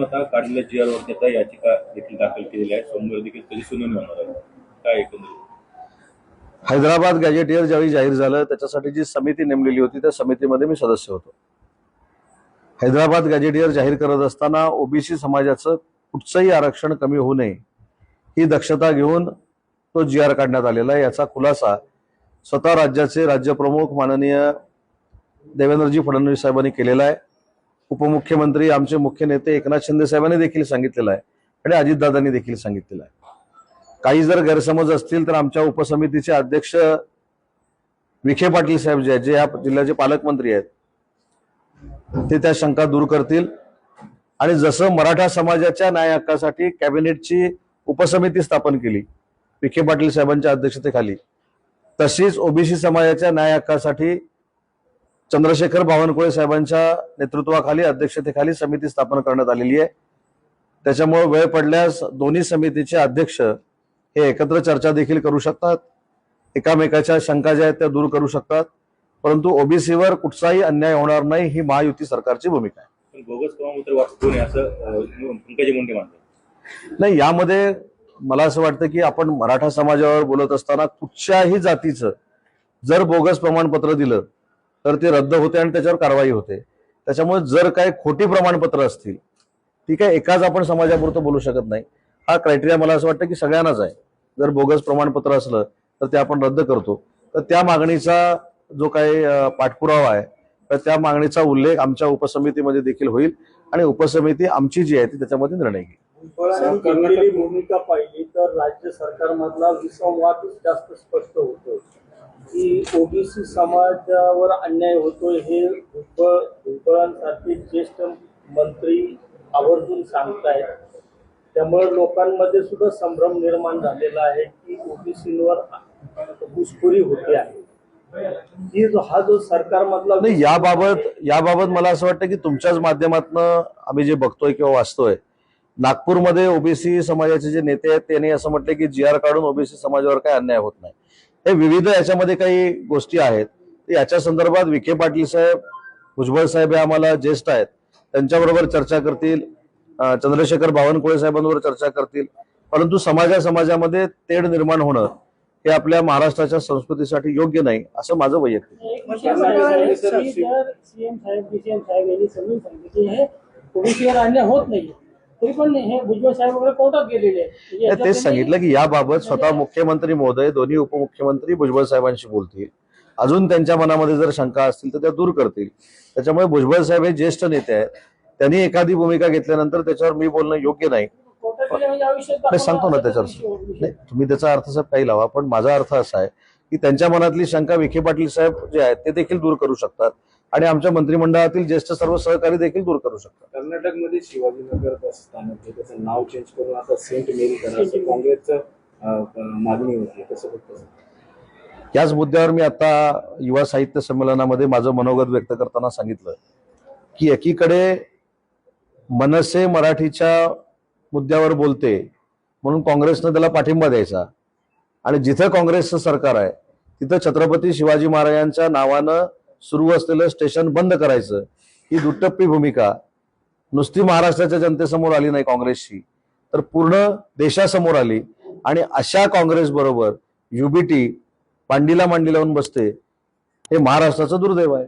करून आता काढलेल्या जी आरवरती आता याचिका देखील दाखल केलेली आहे. सोमवार देखील त्याची सुनावणी होणार आहे. काय एकंदरीत? हैदराबाद गॅजेटियर ज्यावेळी जाहीर झालं त्याच्यासाठी जी समिती नेमलेली होती त्या समितीमध्ये मी सदस्य होतो. हैदराबाद गॅजेटियर जाहीर करत असताना ओबीसी समाजाचं कुठचंही आरक्षण कमी होऊ नये ही दक्षता घेऊन तो जी आर काढण्यात आलेला आहे. याचा खुलासा स्वतः राज्याचे राज्यप्रमुख माननीय देवेंद्रजी फडणवीस साहेबांनी केलेला आहे. उपमुख्यमंत्री आमचे मुख्य नेते एकनाथ शिंदे साहेबांनी देखील सांगितलेलं आहे आणि अजितदादांनी देखील सांगितलेलं आहे. काही जर गैरसमज असतील तर आमच्या उपसमितीचे अध्यक्ष विखे पाटील साहेब जे आहेत जे या जिल्ह्याचे पालकमंत्री आहेत ते त्या शंका दूर करतील. आणि जसं मराठा समाजाच्या न्याय हक्कासाठी कॅबिनेटची उपसमिती स्थापन केली विखे पाटील साहेबांच्या अध्यक्षतेखाली तशीच ओबीसी समाजाच्या न्याय हक्कासाठी चंद्रशेखर बावनकुळे साहेबांच्या नेतृत्वाखाली अध्यक्षतेखाली समिती स्थापन करण्यात आलेली आहे. त्याच्यामुळे वेळ पडल्यास दोन्ही समितीचे अध्यक्ष हे एकत्र चर्चा देखील करू शकतात. एकामेकाच्या शंका ज्या आहेत त्या दूर करू शकतात. परंतु ओबीसीवर कुठचाही अन्याय होणार नाही ही महायुती सरकारची भूमिका आहे. नाही यामध्ये मला असं वाटतं की आपण मराठा समाजावर बोलत असताना कुठच्याही जातीचं जर बोगस प्रमाणपत्र दिलं तर ते रद्द होते आणि त्याच्यावर कारवाई होते. त्याच्यामुळे जर काही खोटी प्रमाणपत्र असतील ठीक आहे एकाच आपण समाजापुरतं बोलू शकत नाही. हा क्रायटेरिया मला असं वाटतं की सगळ्यांनाच आहे. जर बोगस प्रमाणपत्र असलं तर ते आपण रद्द करतो. तर त्या मागणीचा जो काही पाठपुरावा आहे तर त्या मागणीचा उल्लेख आमच्या उपसमितीमध्ये देखील होईल आणि उपसमिती आमची जी आहे ती त्याच्यामध्ये निर्णय घेईल. भूमिका पाहिली तर राज्य सरकारमधला विसंवाद जास्त स्पष्ट होतो की ओबीसी समाजावर अन्याय होतोय हे भुजबळ भुजबळांसारखे ज्येष्ठ मंत्री आवर्जून सांगतायत. त्यामुळे लोकांमध्ये सुद्धा संभ्रम निर्माण झालेला आहे की ओबीसीवर घुसखोरी होते आहे. ही जो हा जो सरकारमधला नाही याबाबत याबाबत मला असं वाटतं की तुमच्याच माध्यमातन आम्ही जे बघतोय किंवा वाचतोय नागपूरमध्ये ओबीसी समाजाचे जे नेते आहेत त्यांनी असं म्हटलं की जी आर काढून ओबीसी समाजावर काही अन्याय होत नाही. हे विविध याच्यामध्ये काही गोष्टी आहेत. याच्या संदर्भात विखे पाटील साहेब भुजबळ साहेब हे आम्हाला ज्येष्ठ आहेत. त्यांच्याबरोबर चर्चा करतील. चंद्रशेखर बावनकुळे साहेबांवर चर्चा करतील. परंतु समाजा समाजामध्ये तेढ निर्माण होणं हे आपल्या महाराष्ट्राच्या संस्कृतीसाठी योग्य नाही असं माझं वैयक्तिक होत नाही तरी पण हे भुजबळ साहेब वगैरे कोर्टात गेलेले आहेत. म्हणजे नाही, तेच सांगितलं की याबाबत स्वतः मुख्यमंत्री महोदय दोन्ही उपमुख्यमंत्री भुजबळ साहेबांशी बोलतील. अजून त्यांच्या मनामध्ये जर शंका असतील तर त्या दूर करतील. त्याच्यामुळे भुजबळ साहेब हे ज्येष्ठ नेते आहेत. त्यांनी एखादी भूमिका घेतल्यानंतर त्याच्यावर मी बोलणं योग्य नाही. कोर्टात गेले म्हणजे आयुष्यात नाही सांगतो ना त्याच्यावर. नाही तुम्ही त्याचा अर्थ साहेब काही लावा पण माझा अर्थ असा आहे की त्यांच्या मनातली शंका विखे पाटील साहेब जे आहेत ते देखील दूर करू शकतात. आणि आमच्या मंत्रिमंडळातील ज्येष्ठ सर्व सहकारी देखील दूर करू शकतात. कर्नाटकमध्ये शिवाजीनगर बस स्थानक आहे. त्याचं नाव चेंज करून आता सेंट मेरी करा असं काँग्रेसचं मागणी होती. कसं बघतं याच मुद्द्यावर मी आता युवा साहित्य संमेलनामध्ये माझं मनोगत व्यक्त करताना सांगितलं की एकीकडे मनसे मराठीच्या मुद्द्यावर बोलते म्हणून काँग्रेसनं त्याला पाठिंबा द्यायचा. आणि जिथं काँग्रेसचं सरकार आहे तिथं छत्रपती शिवाजी महाराजांच्या नावानं सुरू असलेलं स्टेशन बंद करायचं ही दुटप्पी भूमिका नुसती महाराष्ट्राच्या जनतेसमोर आली नाही काँग्रेसची तर पूर्ण देशासमोर आली आणि अशा काँग्रेस बरोबर युबीटी पांडीला मांडी लावून बसते हे महाराष्ट्राचं दुर्दैव आहे.